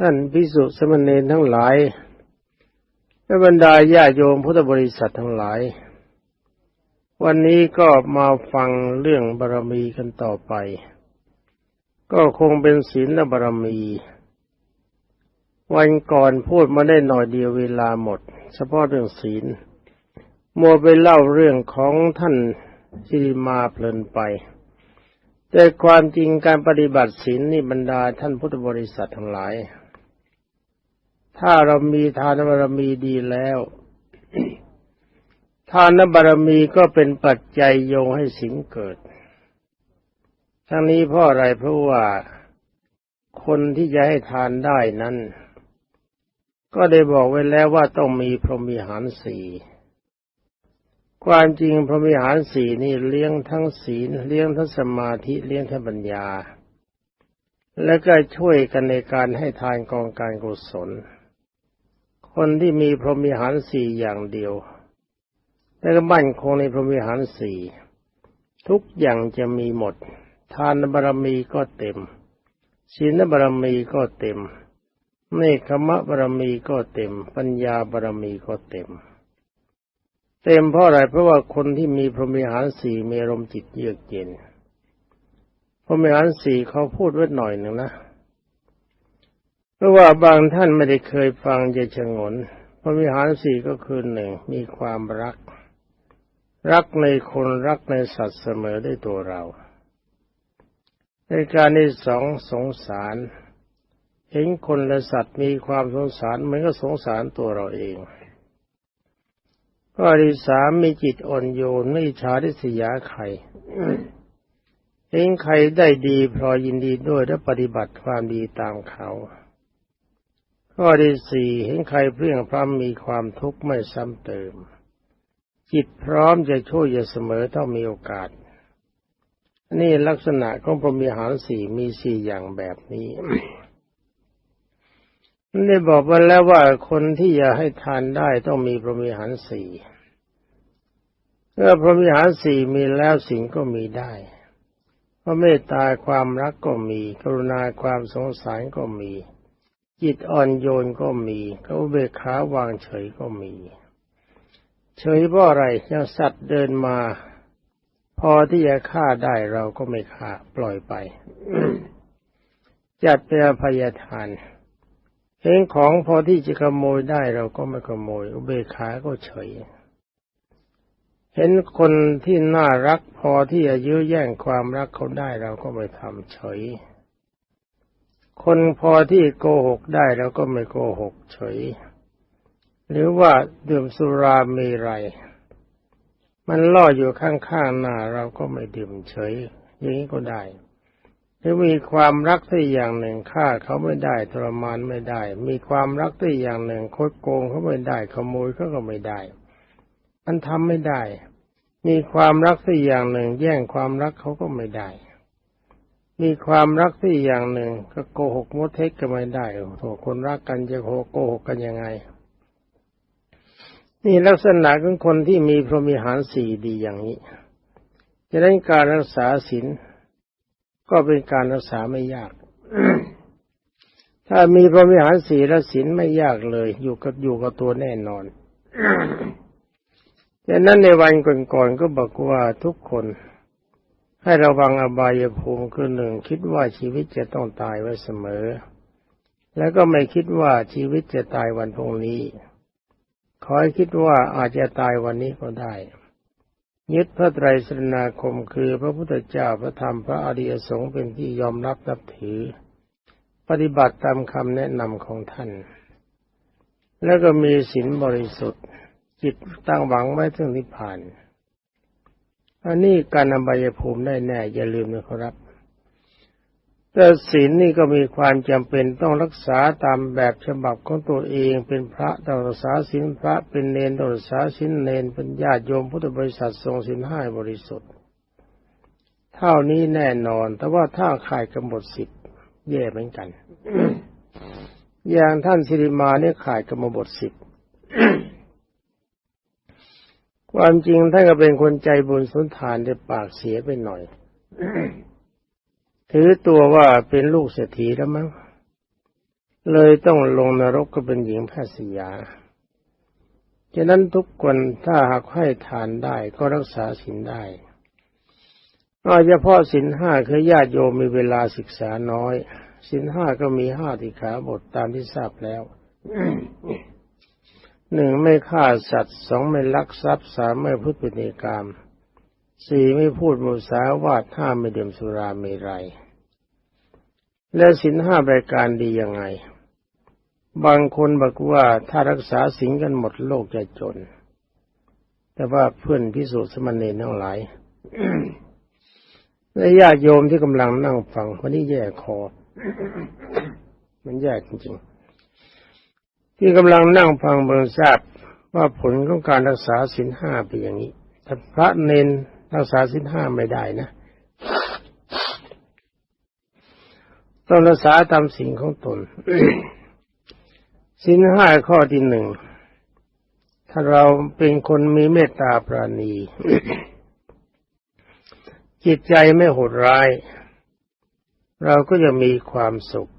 ท่านพิสุสมณเณรทั้งหลายและบรรดาญาโยมพุทธบริษัททั้งหลาย วันนี้ก็มาฟังเรื่องบารมีกันต่อไป ก็คงเป็นศีลบารมี วันก่อนพูดมาได้หน่อยเดียวเวลาหมด เฉพาะเรื่องศีลมัวไปเล่าเรื่องของท่านสิริมาเพลินไป แต่ความจริงการปฏิบัติศีลนี่บรรดาท่านพุทธบริษัททั้งหลาย ถ้าเรามีทานบารมีดีแล้ว ทานบารมีก็เป็นปัจจัยโยงให้ศีลเกิด ทั้งนี้เพราะอะไรเพราะว่าคนที่จะให้ทานได้นั้น ก็ได้บอกไว้แล้วว่าต้องมีพรหมีหารสี่ความจริงพรหมิหารสี่นี่เลี้ยงทั้งศีลเลี้ยงทั้งสมาธิเลี้ยงทั้งปัญญา และก็ช่วยกันในการให้ทานกองการกุศล คนที่มีพรหมิหารสี่อย่างเดียวและก็มั่นคงในพรหมิหารสี่ทุกอย่างจะมีหมด ทานบารมีก็เต็มศีลบารมีก็เต็มเนคขมะบารมีก็เต็ม ปัญญาบารมีก็เต็ม เต็มเพราะอะไรเพราะว่าคนที่มีพรหมิหารสี่มีลมจิตเยือกเย็นพรหมิหารสี่เขาพูดไว้หน่อยหนึ่งนะ เพราะว่าบางท่านไม่ได้เคยฟังจะชงนพรหมิหารสี่ก็คือหนึ่งมีความรัก รักในคนรักในสัตว์เสมอได้ตัวเราในการที่สองสงสาร เห็นคนและสัตว์มีความสงสารมือนก็สงสารตัวเราเองข้อที่สามมีจิตอ่อนโยนไม่ชาดิสยาใครเห็นใครได้ดีพลอยินดีด้วยและปฏิบัติความดีตามเขา ข้อที่สี่เห็นใครเพียงพร้ำมีความทุกข์ไม่ซ้ำเติม จิตพร้อมจะช่วยจะเสมอต้องมีโอกาส นี่ลักษณะของพรหมิหารสี่มีสี่อย่างแบบนี้ได้บอกไว้แล้วว่าคนที่จะให้ทานได้ต้องมีพรหมิหารสี่เมื่อพรหมิหารสี่มีแล้วสิ่งก็มีได้เพราะเมตตาความรักก็มี กรุณาความสงสารก็มี จิตอ่อนโยนก็มีเขาเบกขาวางเฉยก็มี เฉยเพราะอะไรยังสัตว์เดินมา พอที่จะฆ่าได้เราก็ไม่ฆ่าปล่อยไป จัดเป็นอภัยทานเห็นของพอที่จะขโมยได้เราก็ไม่ขโมยอุเบกขาก็เฉย เห็นคนที่น่ารักพอที่จะยื้อแย่งความรักเขาได้เราก็ไม่ทำเฉย คนพอที่โกหกได้เราก็ไม่โกหกเฉย หรือว่าดื่มสุรามีไร มันล่ออยู่ข้างๆหน้าเราก็ไม่ดื่มเฉย อย่างนี้ก็ได้รือมีความรักที่อย่างหนึ่งฆ่าเขาไม่ได้ทรมานไม่ได้ มีความรักที่อย่างหนึ่งคดโกงเขาไม่ได้ขโมยเขาก็ไม่ได้ มันทำไม่ได้ มีความรักที่อย่างหนึ่ง แย่งความรักเขาก็ไม่ได้ มีความรักที่อย่างหนึ่ง ก็โกหกมดเท็จก็ไม่ได้โถคนรักกันจะโกหกกันยังไง นี่ลักษณะของคนที่มีพรหมิหารสี่ดีอย่างนี้ จะได้การรักษาศีลก็เป็นการรักษาไม่ยาก ถ้ามีพระวิหารสี่และศีลไม่ยากเลย อยู่กับอยู่กับตัวแน่นอนดังนั้นในวันก่อนๆก็บอกว่าทุกคน ให้ระวังอบายภูมิคือหนึ่งคิดว่าชีวิตจะต้องตายไว้เสมอ แล้วก็ไม่คิดว่าชีวิตจะตายวันพรุ่งนี้ ขอให้คิดว่าอาจจะตายวันนี้ก็ได้ยึดพระไตรสรณาคมคือพระพุทธเจ้าพระธรรมพระอริยสงฆ์เป็นที่ยอมรับนับถือ ปฏิบัติตามคำแนะนำของท่าน แล้วก็มีศีลบริสุทธิ์ จิตตั้งหวังไว้ถึงนิพพาน อันนี้การอบายภูมิได้แน่ อย่าลืมนะครับแต่ศีลนี่ก็มีความจำเป็นต้องรักษาตามแบบฉบับของตัวเองเป็นพระต้องรักษาศีลพระเป็นเนรต้องรักษาศีลเนรเป็นญาติโยมพุทธบริษัททรงศีลห้าบริสุทธิ์ เท่านี้แน่นอน แต่ว่าถ้าขายกำหนดสิทธิ์แย่เหมือนกัน อย่างท่านสิริมาเนี่ยขายกรรมบสิบ ความจริงท่านก็เป็นคนใจบุญสุนทานแต่ปากเสียไปหน่อย ถือตัวว่าเป็นลูกเศรษฐีแล้วมั้ง เลยต้องลงนรกก็เป็นหญิงแพทย์สยาฉะนั้นทุกคนถ้าหากให้ทานได้ก็รักษาศีลได้อาเฉพาะศีลห้าคือญาติโยมมีเวลาศึกษาน้อยศีลห้าก็มีห้าติขาบทตามที่ทราบแล้ว หนึ่งไม่ฆ่าสัตว์สองไม่ลักทรัพย์สามไม่พูดปิณีกรรมสี่ไม่พูดมุสาวาทห้าไม่ดื่มสุราเมรัย และศีลห้ารายการดียังไง บางคนบอกว่าถ้ารักษาศีลกันหมดโลกจะจน แต่ว่าเพื่อนพิสูจน์สมณเณรทั้งหลายและญาติโยมที่กำลังนั่งฟังวันนี้แย่คอ มันแย่จริงๆ ที่กำลังนั่งฟังเบิงทราบว่าผลของการรักษาศีลห้าเป็นอย่างนี้ถ้าพระเนนรักษาศีลห้าไม่ได้นะต้องรักษาตามสิ่งของตนศีลห้าข้อที่หนึ่งถ้าเราเป็นคนมีเมตตาปราณี จิตใจไม่โหดร้าย เราก็จะมีความสุข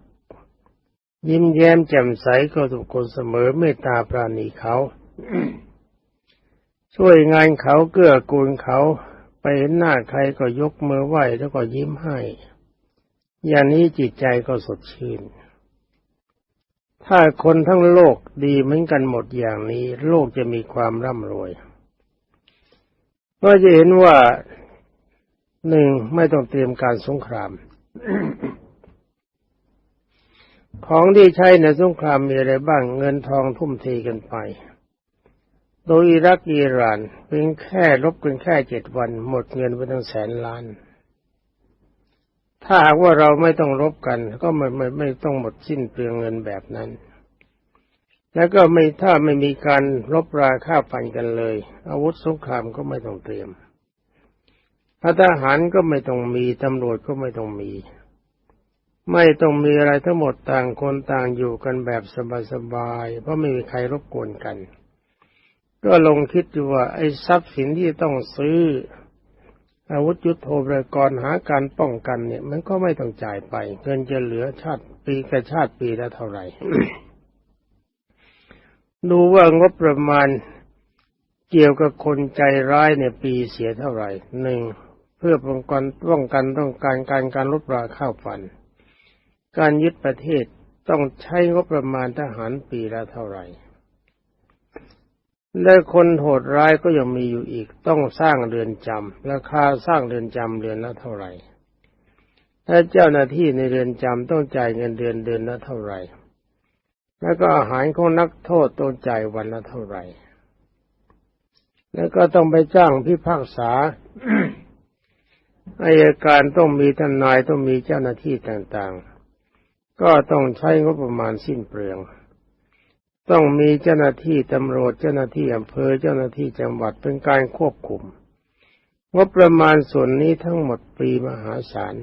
ยิ้มแย้มแจ่มใสก็ทุกคนเสมอเมตตาปราณีเขาช่วยงานเขาเกื้อกูลเขา ไปเห็นหน้าใครก็ยกมือไหว้แล้วก็ยิ้มให้ อย่างนี้จิตใจก็สดชื่น ถ้าคนทั้งโลกดีเหมือนกันหมดอย่างนี้ โลกจะมีความร่ำรวยก็จะเห็นว่าหนึ่งไม่ต้องเตรียมการสงคราม ของที่ใช้ในสงครามมีอะไรบ้างเงินทองทุ่มเทกันไป โดยอิรักอิหร่านเพียงแค่รบกันแค่เจ็ดวัน หมดเงินไปตั้งแสนล้าน ถ้าหากว่าเราไม่ต้องรบกัน ก็ไม่ไม่ไม่ต้องหมดสิ้นเปลืองเงินแบบนั้น แล้วก็ไม่ถ้าไม่มีการรบราฆ่าฟันกันเลย อาวุธสงครามก็ไม่ต้องเตรียมทหารก็ไม่ต้องมี ตำรวจก็ไม่ต้องมี ไม่ต้องมีอะไรทั้งหมดต่างคนต่างอยู่กันแบบสบายๆ เพราะไม่มีใครรบกวนกัน ก็ลงคิดดูว่า ไอ้ทรัพย์สินที่ต้องซื้อ อาวุธยุโทโธปกรณ์หาการป้องกันเนี่ย มันก็ไม่ต้องจ่ายไปเงินจะเหลือชาติปีกับชาติปีละเท่าไหร่ ดูว่างบประมาณเกี่ยวกับคนใจร้ายเนี่ยปีเสียเท่าไหร่หนึ่งเพื่อป้องกันป้องกันต้องการการการลบราข้าวฟัน การยึดประเทศต้องใช้งบประมาณทหารปีละเท่าไหร่ และคนโหดร้ายก็ยังมีอยู่อีก ต้องสร้างเรือนจำราคาสร้างเรือนจำเรือนละเท่าไหร่ถ้าเจ้าหน้าที่ในเรือนจำต้องจ่ายเงินเดือนเดือนละเท่าไหร่ แล้วก็อาหารของนักโทษต้องจ่ายวันละเท่าไหร่ แล้วก็ต้องไปจ้างพิพากษาอายการต้องมีทนายต้องมีเจ้าหน้าที่ต่างๆ ก็ต้องใช้งบประมาณสิ้นเปลือง ต้องมีเจ้าหน้าที่ตำรวจเจ้าหน้าที่อำเภอเจ้าหน้าที่จังหวัดเป็นการควบคุมงบประมาณส่วนนี้ทั้งหมดปีมหาศาล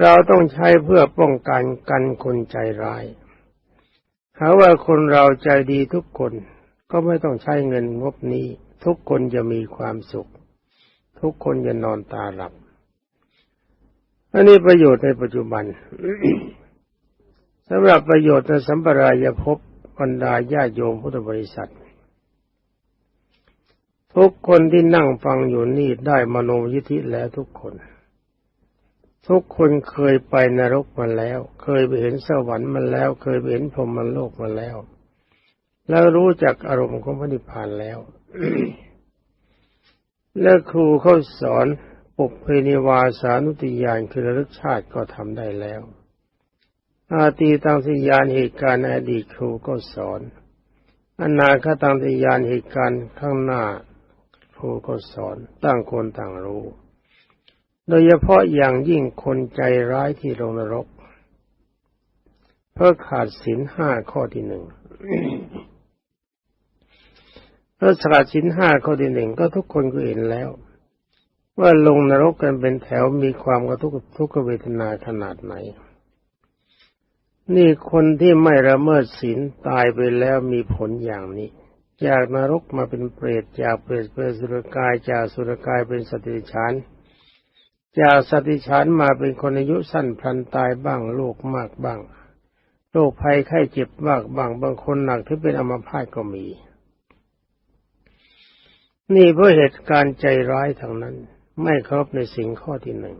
เราต้องใช้เพื่อป้องกันกันคนใจร้ายหาว่าคนเราใจดีทุกคนก็ไม่ต้องใช้เงินงบนี้ ทุกคนจะมีความสุข ทุกคนจะนอนตาหลับ อันนี้ประโยชน์ในปัจจุบันสำหรับประโยชน์ในสัมปรายภพบรรดาญาโยมพุทธบริษัท ทุกคนที่นั่งฟังอยู่นี่ได้มโนยิธิแล้วทุกคน ทุกคนเคยไปนรกมาแล้ว เคยไปเห็นสวรรค์มาแล้ว เคยไปเห็นพรหมโลกมาแล้ว แล้วรู้จักอารมณ์ของพระนิพพานแล้ว และครูเขาสอน ปุเพนิวาสานุติยานคือระลึกชาติก็ทำได้แล้ว อาตีตังสิยานเหตุการณ์อดีตครูก็สอนอนาคตังสิยานเหตุการณ์ข้างหน้าครูก็สอนตั้งคนต่างรู้ โดยเฉพาะอย่างยิ่งคนใจร้ายที่ลงนรก เพื่อขาดศีลห้าข้อที่หนึ่งเพระสาสินห้าข้อที่หนึ่งก็ทุกคนก็เห็นแล้ว ว่าลงนรกกันเป็นแถวมีความกระทุกทุกเวทนาขนาดไหน นี่คนที่ไม่ละเมิดศีลตายไปแล้วมีผลอย่างนี้ จากนรกมาเป็นเปรตจากเปรตเป็นสุรกายจากสุรกายเป็นสติฉานจากสติฉันมาเป็นคนอายุสั้นพลันตายบ้างโรคมากบ้างโรคภัยไข้เจ็บมากบ้างบางคนหนักที่เป็นอัมพาตก็มี นี่เพราะเหตุการณ์ใจร้ายทางนั้น ไม่เคารพในสิ่งข้อที่หนึ่ง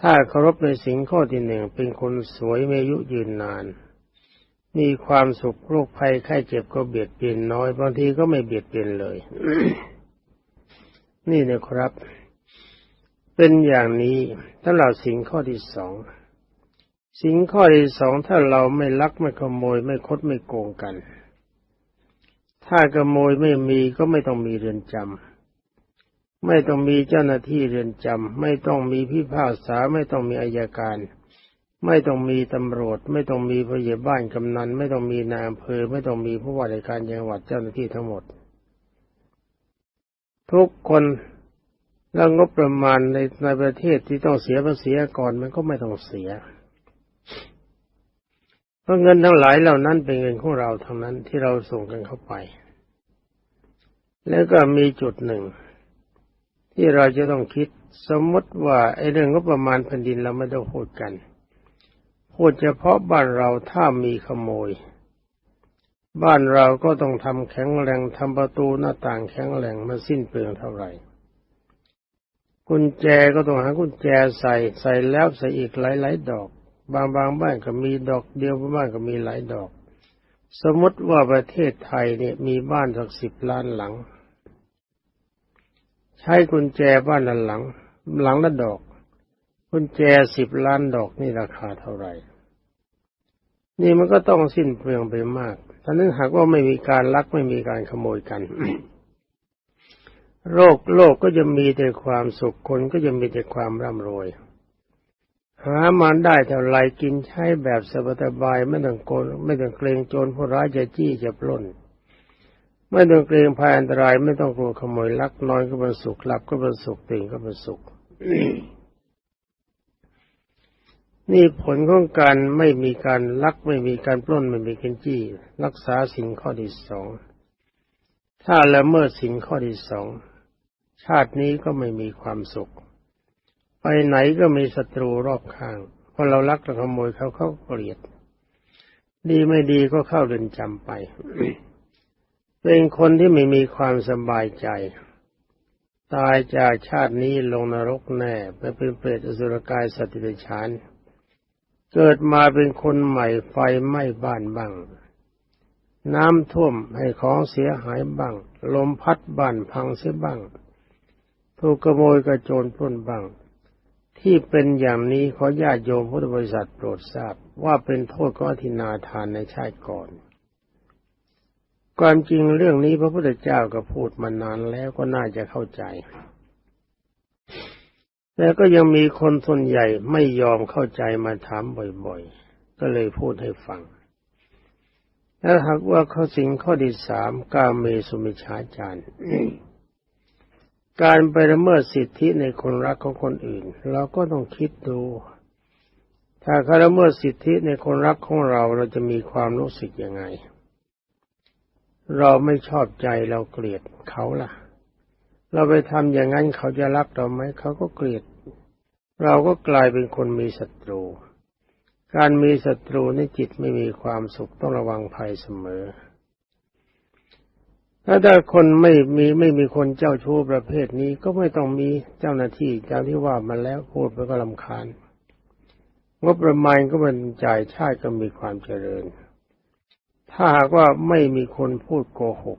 ถ้าเคารพในสิ่งข้อที่หนึ่งเป็นคนสวยมีอายุยืนนาน มีความสุขโรคภัยไข้เจ็บก็เบียดเบียนน้อย บางทีก็ไม่เบียดเบียนเลย นี่นะครับ เป็นอย่างนี้ถ้าเราสิ่งข้อที่สอง สิ่งข้อที่สองถ้าเราไม่ลักไม่ขโมยไม่คดไม่โกงกัน ถ้าขโมยไม่มีก็ไม่ต้องมีเรือนจำ ไม่ต้องมีเจ้าหน้าที่เรือนจำไม่ต้องมีพิพากษาไม่ต้องมีอายการ ไม่ต้องมีตำรวจ ไม่ต้องมีผู้ใหญ่บ้านกำนัน ไม่ต้องมีนายอำเภอ ไม่ต้องมีผู้ว่าราชการจังหวัดเจ้าหน้าที่ทั้งหมด ทุกคนแล้วงบประมาณในในประเทศที่ต้องเสียภาษีก่อนมันก็ไม่ต้องเสีย เพราะเงินทั้งหลายเหล่านั้นเป็นเงินของเราทั้งนั้นที่เราส่งกันเข้าไป แล้วก็มีจุดหนึ่ง ที่เราจะต้องคิดสมมติว่าไอ้เรื่องงบประมาณแผ่นดินเราไม่ต้องพูดกันพูดเฉพาะบ้านเราถ้ามีขโมย บ้านเราก็ต้องทำแข็งแรงทำประตูหน้าต่างแข็งแรงมันสิ้นเปลืองเท่าไหร่กุญแจก็ต้องหากุญแจใส่ใส่แล้วใส่อีกหลายๆดอก บางบางบ้านก็มีดอกเดียวบางบ้านก็มีหลายดอก สมมติว่าประเทศไทยเนี่ยมีบ้านสักสิบล้านหลัง ใช้กุญแจบ้านหลัง หลังละดอก กุญแจสิบล้านดอกนี่ราคาเท่าไหร่ นี่มันก็ต้องสิ้นเปลืองไปมากถ้านึกหากว่าไม่มีการลักไม่มีการขโมยกัน โรคโลกก็จะมีแต่ความสุขคนก็จะมีแต่ความร่ำรวยหามันได้เท่าไรกินใช้แบบสบายๆไม่ต้องโกนไม่ต้องเกรงโจรผู้ร้ายจะจี้จะปล้น ไม่ต้องเกรงภัยอันตราย ไม่ต้องกลัวขโมยลักนอนก็เป็นสุขหลับก็เป็นสุขตื่นก็เป็นสุขนี่ผลของการไม่มีการลักไม่มีการปล้นไม่มีการจี้ รักษาสิ่งข้อที่สองถ้าละเมิดสิ่งข้อที่สองชาตินี้ก็ไม่มีความสุข ไปไหนก็มีศัตรูรอบข้างพอเราลักเราขโมยเขาเขาเกลียด ดีไม่ดีก็เข้าเรือนจำไป เป็นคนที่ไม่มีความสบายใจ ตายจากชาตินี้ลงนรกแน่ไปเป็นเปรตอสุรกายสติเดชาน เกิดมาเป็นคนใหม่ไฟไหม้บ้านบ้าง น้ำท่วมให้ของเสียหายบ้าง ลมพัดบ้านพังเสียบ้าง ถูกขโมยกระโจนปล้นบ้าง ที่เป็นอย่างนี้ขอญาติโยมพุทธบริษัทโปรดทราบว่าเป็นโทษของอธินาทานในชาติก่อน ความจริงเรื่องนี้พระพุทธเจ้าก็พูดมานานแล้วก็น่าจะเข้าใจ แต่ก็ยังมีคนส่วนใหญ่ไม่ยอมเข้าใจมาถามบ่อยๆ ก็เลยพูดให้ฟัง แล้วหากว่าข้อสิ่งข้อที่สามกาเมสุมิชาจารการไปละเมิดสิทธิในคนรักของคนอื่น เราก็ต้องคิดดู ถ้าเขาละเมิดสิทธิในคนรักของเราเราจะมีความรู้สึกยังไง เราไม่ชอบใจเราเกลียดเขาล่ะ เราไปทำอย่างนั้นเขาจะรักเราไหมเขาก็เกลียด เราก็กลายเป็นคนมีศัตรู การมีศัตรูในจิตไม่มีความสุขต้องระวังภัยเสมอ ถ้าถ้าคนไม่มีไม่มีคนเจ้าชู้ประเภทนี้ก็ไม่ต้องมีเจ้าหน้าที่เจ้าที่ว่ามาแล้วพูดไปก็ลำคาญงบประมาณก็เป็นจ่ายชาติก็มีความเจริญ ถ้าหากว่าไม่มีคนพูดโกหก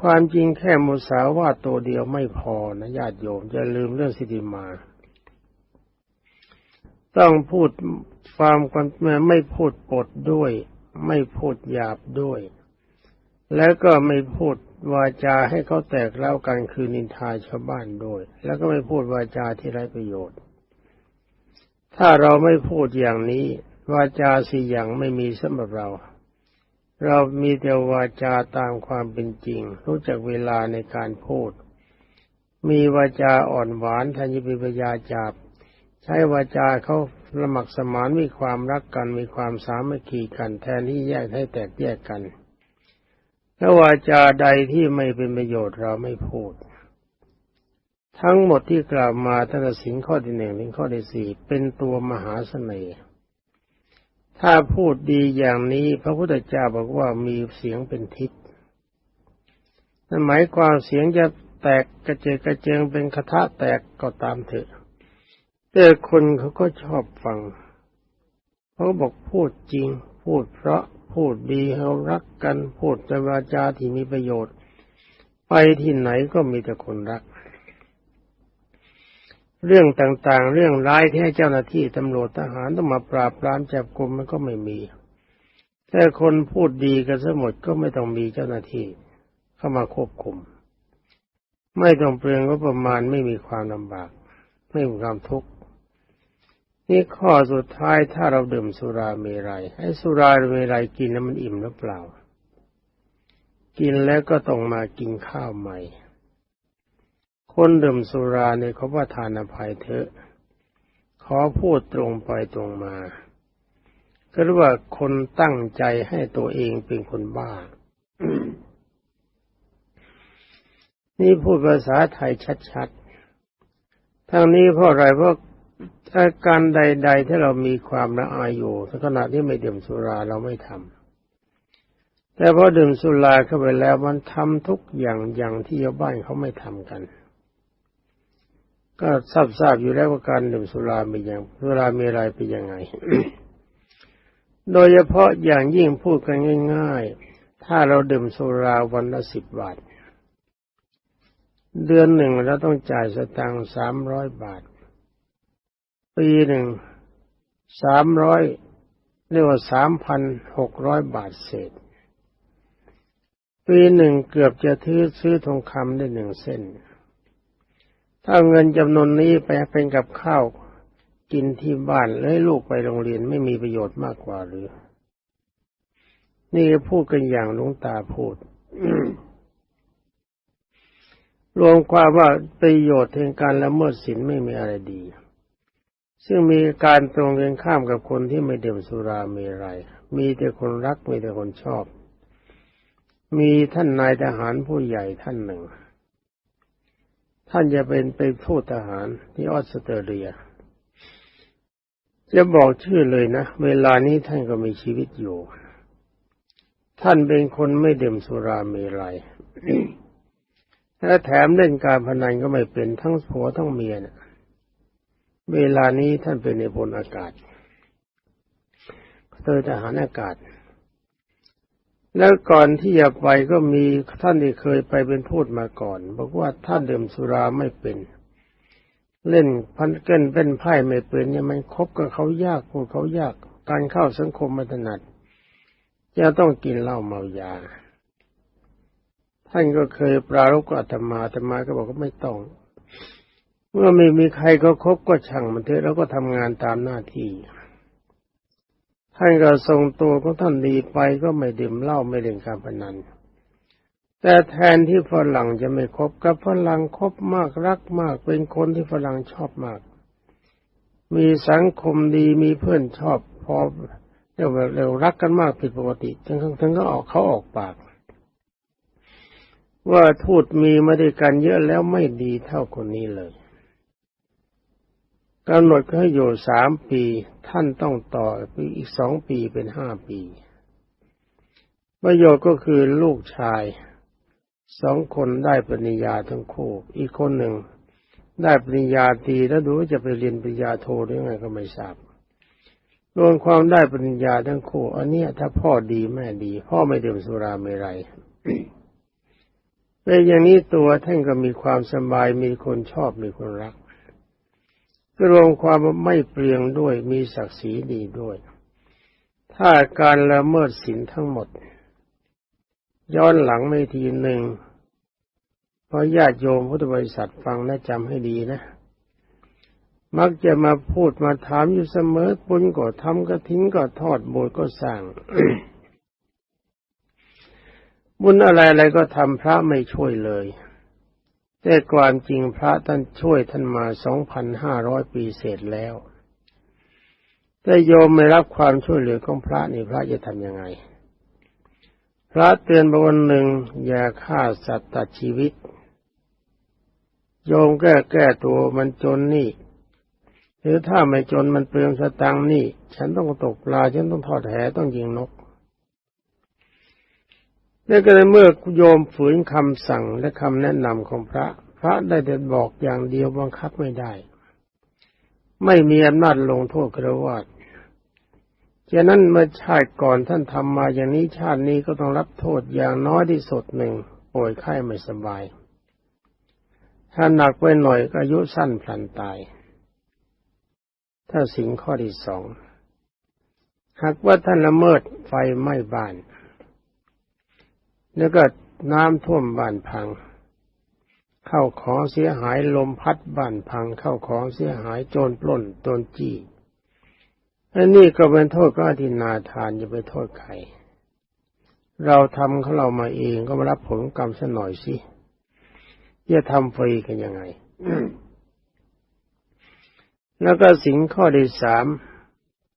ความจริงแค่มุสาวาตัวเดียวไม่พอนะญาติโยมจะลืมเรื่องสิทธิมา ต้องพูดความความไม่พูดปดด้วย ไม่พูดหยาบด้วย แล้วก็ไม่พูดวาจาให้เขาแตกเล่ากันคือนินทาชาวบ้านโดยแล้วก็ไม่พูดวาจาที่ไร้ประโยชน์ ถ้าเราไม่พูดอย่างนี้ วาจาสี่อย่างไม่มีสำหรับเรา เรามีแต่วาจาตามความเป็นจริง รู้จักเวลาในการพูด มีวาจาอ่อนหวานทันยิปิปยาจาบ ใช้วาจาเขาละหมักสมานมีความรักกันมีความสามัคคีกัน แทนที่แยกให้แตกแยกกันถ้าวาจาใดที่ไม่เป็นประโยชน์เราไม่พูด ทั้งหมดที่กล่าวมาตั้งแต่สินข้อที่หนึ่งถึงข้อที่สี่เป็นตัวมหาเสน่ห์ ถ้าพูดดีอย่างนี้พระพุทธเจ้าบอกว่ามีเสียงเป็นทิพย์นั่นหมายความเสียงจะแตกกระเจิงกระเจิงเป็นคาถาแตกก็ตามเถอะ แต่คนเขาก็ชอบฟัง เขาบอกพูดจริง พูดเพราะพูดดีเขารักกัน พูดจะวาจาที่มีประโยชน์ ไปที่ไหนก็มีแต่คนรัก เรื่องต่างๆ เรื่องร้ายที่ให้เจ้าหน้าที่ตำรวจทหารต้องมาปราบปรามจับกลุ่มมันก็ไม่มีแต่คนพูดดีกันซะหมดก็ไม่ต้องมีเจ้าหน้าที่เข้ามาควบคุม ไม่ต้องเปลืองก็ประมาณไม่มีความลำบาก ไม่มีความทุกข์นี่ข้อสุดท้ายถ้าเราดื่มสุราเมรัยให้สุราเมรัยกินแล้วมันอิ่มหรือเปล่า กินแล้วก็ต้องมากินข้าวใหม่ คนดื่มสุราเนี่ยเขาว่าทานอภัยเถอะ ขอพูดตรงไปตรงมา ก็เรียกว่าคนตั้งใจให้ตัวเองเป็นคนบ้า นี่พูดภาษาไทยชัดๆ ทั้งนี้เพราะอะไรเพราะอาการใด ๆ ที่เรามีความละอายอยู่ขณะที่ไม่ดื่มสุราเราไม่ทำแต่พอดื่มสุราเข้าไปแล้วมันทำทุกอย่างอย่างที่ชาวบ้านเขาไม่ทำกัน ก็ทราบทราบอยู่แล้วว่าการดื่มสุราเป็นอย่างสุรามีอะไรเป็นยังไง โดยเฉพาะอย่างยิ่งพูดกันง่าย ๆ ถ้าเราดื่มสุราวันละสิบบาท เดือนหนึ่งเราต้องจ่ายสตางค์สามร้อยบาท ปีหนึ่งสามร้อยเรียกว่าสามพันหกร้อยบาทเศษ ปีหนึ่งเกือบจะซื้อซื้อทองคำได้หนึ่งเส้น ถ้าเงินจำนวนนี้ไปเป็นกับข้าวกินที่บ้านแล้วลูกไปโรงเรียนไม่มีประโยชน์มากกว่าหรือ นี่พูดกันอย่างลุงตาพูดรวมความว่าประโยชน์แห่งการละเมิดศีลไม่มีอะไรดี ซึ่งมีการตรงกันข้ามกับคนที่ไม่ดื่มสุราเมรัยมีแต่คนรักมีแต่คนชอบ มีท่านนายทหารผู้ใหญ่ท่านหนึ่ง ท่านจะเป็นไปทูตทหารที่ออสเตรเลีย จะบอกชื่อเลยนะ เวลานี้ท่านก็มีชีวิตอยู่ ท่านเป็นคนไม่ดื่มสุราเมรัยและแถมเล่นการพนันก็ไม่เป็นทั้งผัวทั้งเมียนะเวลานี้ท่านเป็นในพลอากาศเตอทหารอากาศ แล้วก่อนที่จะไปก็มีท่านที่เคยไปเป็นพูดมาก่อน บอกว่าท่านดื่มสุราไม่เป็น เล่นพันเกินเป็นไพ่ไม่เป็นเนี่ยมันคบกับเขายากพูดเขายาก การเข้าสังคมมาถนัดจะต้องกินเหล้าเมายา ท่านก็เคยปรารภอาตมาอาตมาก็บอกว่าไม่ต้อง เมื่อไม่มีใครก็คบก็ช่างมันเถอะแล้วก็ทำงานตามหน้าที่ ท่านก็ทรงตัวของท่านดีไปก็ไม่ดื่มเหล้าไม่เล่นการพนัน แต่แทนที่ฝรั่งจะไม่คบกับฝรั่งคบมากรักมากเป็นคนที่ฝรั่งชอบมาก มีสังคมดีมีเพื่อนชอบพอเรียกว่าเร็วรักกันมากผิดปกติทั้งทั้งก็ออกเขาออกปาก ว่าทูตมีมาด้วยกันเยอะแล้วไม่ดีเท่าคนนี้เลย กำหนดให้อยู่สามปี ท่านต้องต่ออีกสองปีเป็นห้าปี ประโยชน์ก็คือลูกชายสองคนได้ปริญญาทั้งคู่ อีกคนหนึ่งได้ปริญญาตีแล้วดูว่าจะไปเรียนปริญญาโทหรือไงก็ไม่ทราบรวมความได้ปริญญาทั้งคู่ อันนี้ถ้าพ่อดีแม่ดี พ่อไม่ดื่มสุราไม่ไรเป็นอย่างนี้ตัวท่านก็มีความสบายมีคนชอบมีคนรัก รวมความไม่เปลี่ยงด้วยมีศักดิ์ศรีดีด้วย ถ้าการละเมิดศีลทั้งหมด ย้อนหลังไม่ทีหนึ่งเพราะญาติโยมพุทธบริษัทฟังนะจำให้ดีนะ มักจะมาพูดมาถามอยู่เสมอปุญก็ทำกระทิ้งก็ทอดโบสก็สร้างบุญอะไรอะไรก็ทำพระไม่ช่วยเลย แต่ความจริงพระท่านช่วยท่านมาสองพันห้าร้อยปีเสร็จแล้ว แต่โยมไม่รับความช่วยเหลือของพระนี่พระจะทำยังไง พระเตือนบวันหนึ่งอย่าฆ่าสัตว์ตัดชีวิต โยมแก้แก้ตัวมันจนนี่ หรือถ้าไม่จนมันเปลืองสตังนี่ ฉันต้องตกปลา ฉันต้องทอดแหต้องยิงนก นี่ก็เลยเมื่อโยมฝืนคำสั่งและคำแนะนำของพระ พระได้แต่บอกอย่างเดียวบังคับไม่ได้ ไม่มีอำนาจลงโทษกระวาดฉะนั้นเมื่อชาติก่อนท่านทำมาอย่างนี้ชาตินี้ก็ต้องรับโทษอย่างน้อยที่สุดหนึ่งป่วยไข้ไม่สบาย ถ้าหนักไปหน่อยก็อายุสั้นพลันตาย ถ้าสิ่งข้อที่สองหากว่าท่านละเมิดไฟไหม้บ้าน แล้วก็น้ำท่วมบ้านพัง เข้าของเสียหายลมพัดบ้านพัง เข้าของเสียหายโจรปล้นโจรจี้อันนี้ก็เป็นโทษก็อธินาทานอย่าไปโทษใครเราทำเขาเรามาเองก็มารับผลกรรมซะหน่อยสิจะทำฟรีกันยังไง แล้วก็สิ่งข้อที่สาม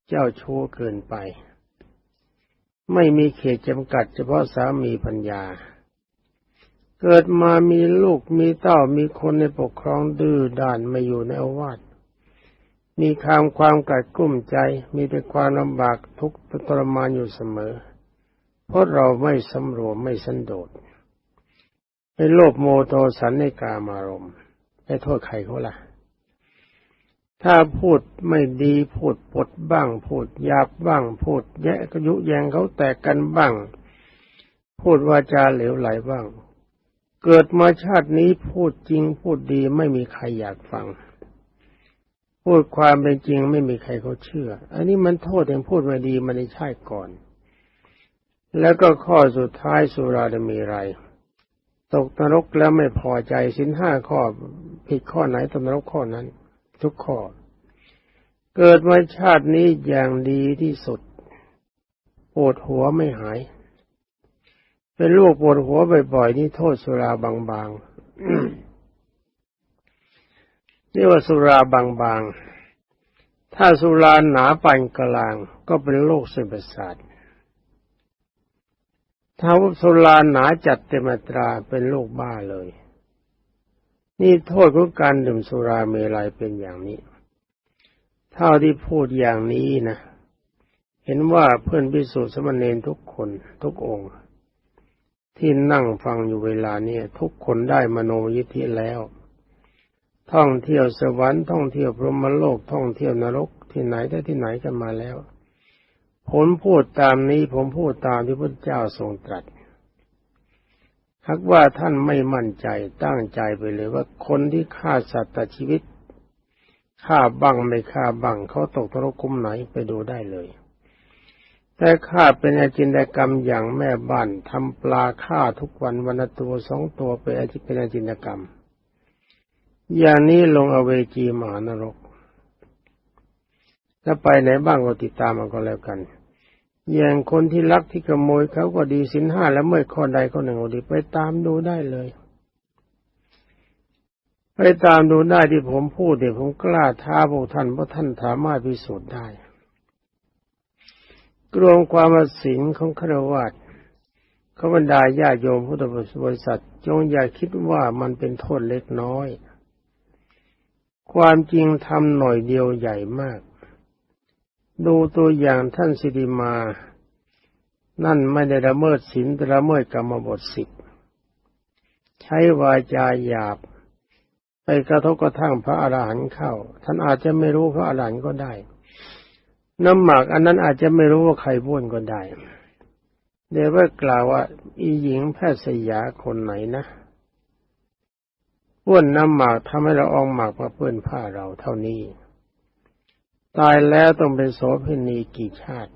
เจ้าชู้เกินไป ไม่มีเขตจำกัดเฉพาะสามีปัญญา เกิดมามีลูกมีเต้ามีคนในปกครองดื้อด้านไม่อยู่ในอาวาสมีความความกัดกุ้มใจ มีแต่ความลำบากทุกข์ทรมานอยู่เสมอ เพราะเราไม่สำรวมไม่สันโดษไปโลภโมโทสันในกามารมไปโทษใครเขาล่ะ ถ้าพูดไม่ดีพูดปดบ้าง พูดหยาบบ้าง พูดแยะกยุแยงเขาแตกกันบ้าง พูดวาจาเหลวไหลบ้าง เกิดมาชาตินี้พูดจริงพูดดีไม่มีใครอยากฟัง พูดความเป็นจริงไม่มีใครเขาเชื่อ อันนี้มันโทษอย่งพูดไม่ดีมันในชาติก่อน แล้วก็ข้อสุดท้ายสุราจะมีไรตกนรกแล้วไม่พอใจสินห้าข้อผิดข้อไหนตกนรกข้อนั้น ทุกข้อ เกิดมาชาตินี้อย่างดีที่สุด ปวดหัวไม่หาย เป็นลูกปวดหัวบ่อยๆนี่โทษสุราบางๆเรียกว่าสุราบางๆ ถ้าสุราหนาปานกลาง ก็เป็นโรคเส้นประสาทถ้าสุราหนาจัดเต็มตราเป็นโรคบ้าเลย นี่โทษของการดื่มสุราเมลัยเป็นอย่างนี้ เท่าที่พูดอย่างนี้นะ เห็นว่าเพื่อนพิสูจน์สมณเณรทุกคนทุกองค์ ที่นั่งฟังอยู่เวลานี้ทุกคนได้มโนยิทธิแล้ว ท่องเที่ยวสวรรค์ท่องเที่ยวพรหมโลกท่องเที่ยวนรกที่ไหนได้ที่ไหนกันมาแล้วผมพูดตามนี้ผมพูดตามที่พระเจ้าทรงตรัส หากว่าท่านไม่มั่นใจตั้งใจไปเลยว่าคนที่ฆ่าสัตว์ตัดชีวิตฆ่าบังไม่ฆ่าบังเขาตกนรกคุ้มไหนไปดูได้เลย แต่ฆ่าเป็นอาจินกรรมอย่างแม่บ้านทำปลาฆ่าทุกวันวันละตัวสองตัวเป็นอาเป็นอาจินกรรม อย่างนี้ลงอเวจีมหานรกถ้าไปไหนบ้างก็ติดตามมันก็แล้วกัน อย่างคนที่ลักที่ขโมยเขาก็ดีสินห้าแล้วเมื่อข้อใดข้อหนึ่งก็ดีไปตามดูได้เลย ไปตามดูได้ที่ผมพูดเดี๋ยวผมกล้าท้าพวกท่านเพราะท่านสามารถพิสูจน์ได้กรวงความสิงของครวญเขบรรดาญาโยมพุทธบริษัทจงอย่าคิดว่ามันเป็นโทษเล็กน้อย ความจริงทำหน่อยเดียวใหญ่มาก ดูตัวอย่างท่านสิริมา นั่นไม่ได้ละเมิดศีลละเมิดกรรมบทสิบใช้วาจาหยาบ ไปกระทบกระทั่งพระอรหันต์เข้า ท่านอาจจะไม่รู้พระอรหันต์ก็ได้ น้ำหมากอันนั้นอาจจะไม่รู้ว่าใครบ้วนก็ได้เดว่ากล่าวว่า อีหญิงแพทย์สยาคนไหนนะพ้วนน้ำหมากทำให้เราอองหมากมาเปื้อนผ้าเราเท่านี้ ตายแล้วต้องเป็นโสเภณีกี่ชาติ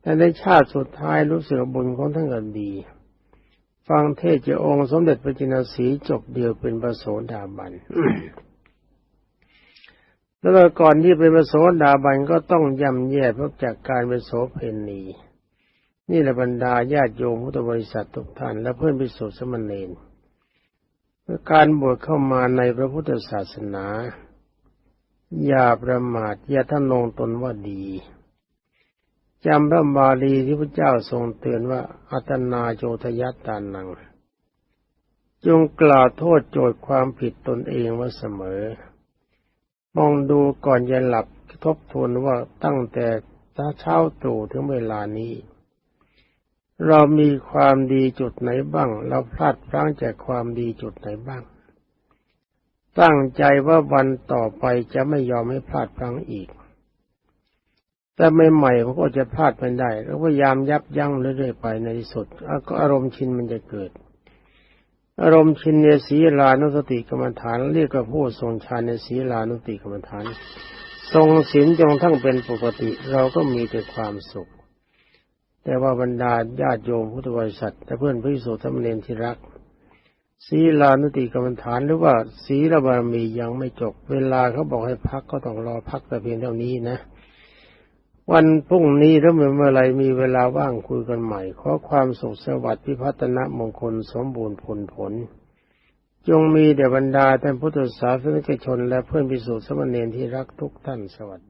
แต่ในชาติสุดท้ายรู้สึกบุญของท่านก็ดี ฟังเทศจะองค์สมเด็จพระจินสีจบเดียวเป็นประโสดาบันแล้วก่อนที่เป็นประโสดาบันก็ต้องย่ำแย่เพราะจากการเป็นโสเพณีนี่แหละบรรดาญาติโยมพุทธบริษัททุกท่าน และเพื่อนพิสุทธิสมณเณรการบวชเข้ามาในพระพุทธศาสนา อย่าประมาทอย่าท่านลงตนว่าดีจำพระบาลีที่พระเจ้าทรงเตือนว่าอัตนาโจทยัตตานัง จงกล่าวโทษโจทย์ความผิดตนเองว่าเสมอ มองดูก่อนจะหลับทบทวนว่าตั้งแต่เช้าตรู่ถึงเวลานี้ เรามีความดีจุดไหนบ้าง เราพลาดพลั้งจากความดีจุดไหนบ้าง ตั้งใจว่าวันต่อไปจะไม่ยอมให้พลาดพลั้งอีก แต่ใหม่ๆมันก็จะพลาดไม่ได้แล้วพยายามยับยั้งเรื่อยๆไปในที่สุดอารมณ์ชินมันจะเกิด อารมณ์ชินในศีลานุสติกรรมฐานเรียกว่าผู้ทรงฌานในศีลานุสติกรรมฐาน ทรงศีลจงทั้งเป็นปกติเราก็มีแต่ความสุข แต่ว่าบรรดาญาติโยมพุทธบริษัทและเพื่อนพิสุทธิ์ธรรมเนรที่รัก ศีลานุติกรรมฐานหรือว่าศีลบารมียังไม่จบ เวลาเขาบอกให้พักก็ต้องรอพักแต่เพียงเท่านี้นะ วันพรุ่งนี้ถ้าเมื่อไรมีเวลาว่างคุยกันใหม่ ขอความสุขสวัสดิ์พิพัฒนะมงคลสมบูรณ์ผลผล จงมีแด่บรรดาท่านพุทธศาสนิกชน และเพื่อนพิสุทธิ์สมณเณรที่รักทุกท่านสวัสดี